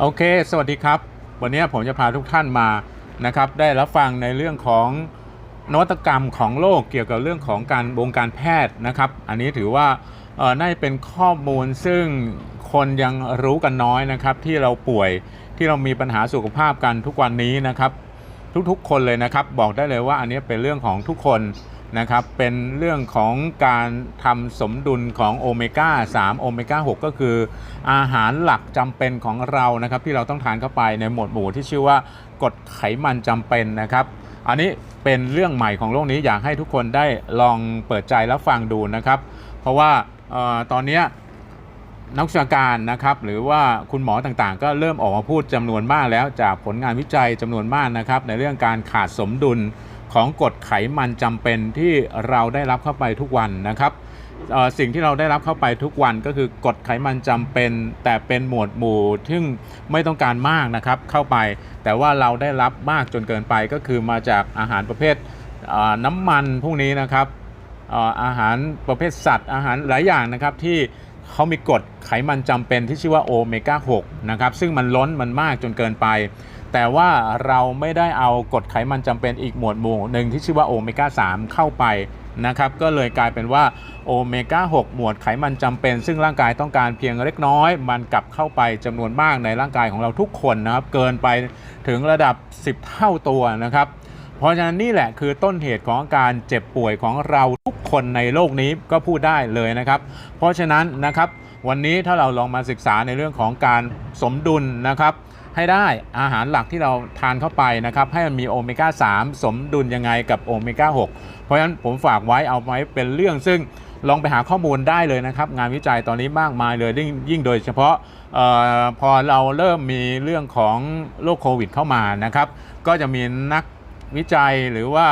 โอเค สวัสดีครับ วันนี้ผมจะพาทุกท่านมานะครับ ได้รับฟังในเรื่องของนวัตกรรมของโลกเกี่ยวกับเรื่องของการวงการแพทย์นะครับ อันนี้ถือว่าเออน่าจะเป็นข้อมูลซึ่งคนยังรู้กันน้อยนะครับ ที่เราป่วยที่เรามีปัญหาสุขภาพกันทุกวันนี้นะครับ ทุกๆ คนเลยนะครับ บอกได้เลยว่าอันนี้เป็นเรื่องของทุกคน นะครับเป็นเรื่องของการทำสมดุลของโอเมก้า3โอเมก้า6ก็คืออาหารหลักจำเป็นของเรานะครับที่เราต้องทานเข้าไปในหมวดหมู่ที่ชื่อว่ากรดไขมันจำเป็นนะครับ อันนี้เป็นเรื่องใหม่ของโลกนี้อยากให้ทุกคนได้ลองเปิดใจแล้วฟังดูนะครับ เพราะว่าออตอนนี้นักวิชาการนะครับหรือว่าคุณหมอต่างๆ ก็เริ่มออกมาพูดจำนวนมากแล้วจากผลงานวิจัยจำนวนมากนะครับในเรื่องการขาดสมดุล ของกรดไขมันจำเป็นที่เราได้รับเข้าไปทุกวันนะครับสิ่งที่เราได้รับเข้าไปทุกวันก็คือกรดไขมันจำเป็น แต่เป็นหมวดหมู่ซึ่งไม่ต้องการมากนะครับเข้าไป แต่ว่าเราได้รับมากจนเกินไปก็คือมาจากอาหารประเภทน้ำมันพวกนี้นะครับอาหารประเภทสัตว์อาหารหลายอย่างนะครับที่เขามีกรดไขมันจำเป็นที่ชื่อว่าโอเมก้า6นะครับซึ่งมันล้นมันมากจนเกินไป แต่ว่าเราไม่ได้เอากรดไขมันจำเป็นอีกหมวดหมู่หนึ่งที่ชื่อว่าโอเมก้า3เข้าไปนะครับก็เลยกลายเป็นว่าโอเมก้า6หมวดไขมันจำเป็น ซึ่งร่างกายต้องการเพียงเล็กน้อย มันกลับเข้าไปจำนวนมากในร่างกายของเราทุกคนนะครับ เกินไปถึงระดับ 10 เท่าตัวนะครับ เพราะฉะนั้นนี่แหละคือต้นเหตุของการเจ็บป่วยของเราทุกคนในโลกนี้ก็พูดได้เลยนะครับ เพราะฉะนั้นนะครับวันนี้ถ้าเราลองมาศึกษาในเรื่องของการสมดุลนะครับ ให้ได้อาหารหลักที่เราทานเข้าไปนะครับให้มันมีโอเมก้า 3 สมดุลยังไงกับโอเมก้า 6 เพราะฉะนั้นผมฝากไว้เอาไว้เป็นเรื่องซึ่งลองไปหาข้อมูลได้เลยนะครับ งานวิจัยตอนนี้มากมายเลยยิ่งโดยเฉพาะออพอเราเริ่มมีเรื่องของโรคโควิดเข้ามานะครับ ก็จะมีนักวิจัยหรือว่า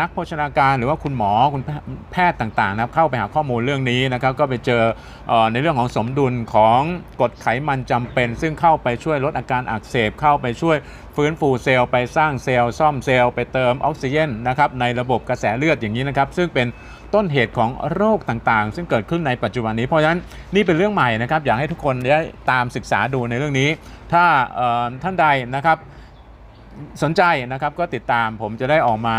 นักโภชนาการหรือว่าคุณหมอคุณแพทย์ต่างๆนะครับเข้าไปหาข้อมูลเรื่องนี้นะครับก็ไปเจอในเรื่องของสมดุลของกรดไขมันจำเป็น ซึ่งเข้าไปช่วยลดอาการอักเสบเข้าไปช่วยฟื้นฟูเซลล์ไปสร้างเซลล์ซ่อมเซลล์ไปเติมออกซิเจนนะครับในระบบกระแสเลือดอย่างนี้นะครับซึ่งเป็นต้นเหตุของโรคต่างๆ ซึ่งเกิดขึ้นในปัจจุบันนี้เพราะฉะนั้นนี่เป็นเรื่องใหม่นะครับอยากให้ทุกคนได้ตามศึกษาดูในเรื่องนี้ ถ้าท่านใดนะครับสนใจนะครับก็ติดตามผมจะได้ออกมา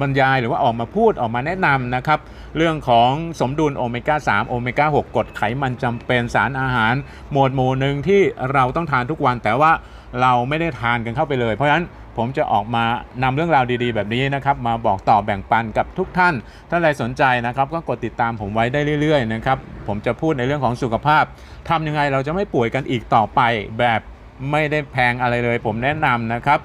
บรรยายหรือว่าออกมาพูดออกมาแนะนำนะครับ เรื่องของสมดุลโอเมก้า3โอเมก้า6กรดไขมันจำเป็นสารอาหาร หมวดหมู่หนึ่งที่เราต้องทานทุกวันแต่ว่าเราไม่ได้ทานกันเข้าไปเลย เพราะฉะนั้นผมจะออกมานำเรื่องราวดีๆ แบบนี้นะครับมาบอกต่อแบ่งปันกับทุกท่านท่านใดสนใจนะครับก็กดติดตามผมไว้ได้เรื่อยๆนะครับผมจะพูดในเรื่องของสุขภาพทำยังไงเราจะไม่ป่วยกันอีกต่อไปแบบไม่ได้แพงอะไรเลย ผมแนะนำนะครับ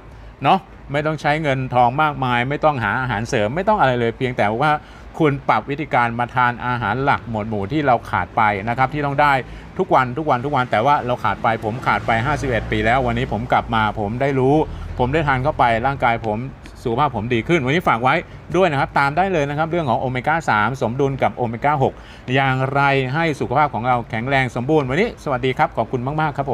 เนาะ ไม่ต้องใช้เงินทองมากมาย ไม่ต้องหาอาหารเสริมไม่ต้องอะไรเลย เพียงแต่ว่าคุณปรับวิธีการมาทานอาหารหลักหมวดหมู่ที่เราขาดไปนะครับที่ต้องได้ทุกวันทุกวันทุกวันแต่ว่าเราขาดไปผมขาดไป 51 ปีแล้ว วันนี้ผมกลับมาผมได้รู้ ผมได้ทานเข้าไปร่างกายผมสุขภาพผมดีขึ้น วันนี้ฝากไว้ด้วยนะครับ ตามได้เลยนะครับ เรื่องของโอเมก้า 3 สมดุลกับโอเมก้า 6 อย่างไรให้สุขภาพของเราแข็งแรงสมบูรณ์ วันนี้สวัสดีครับ ขอบคุณมาก ๆ ครับผม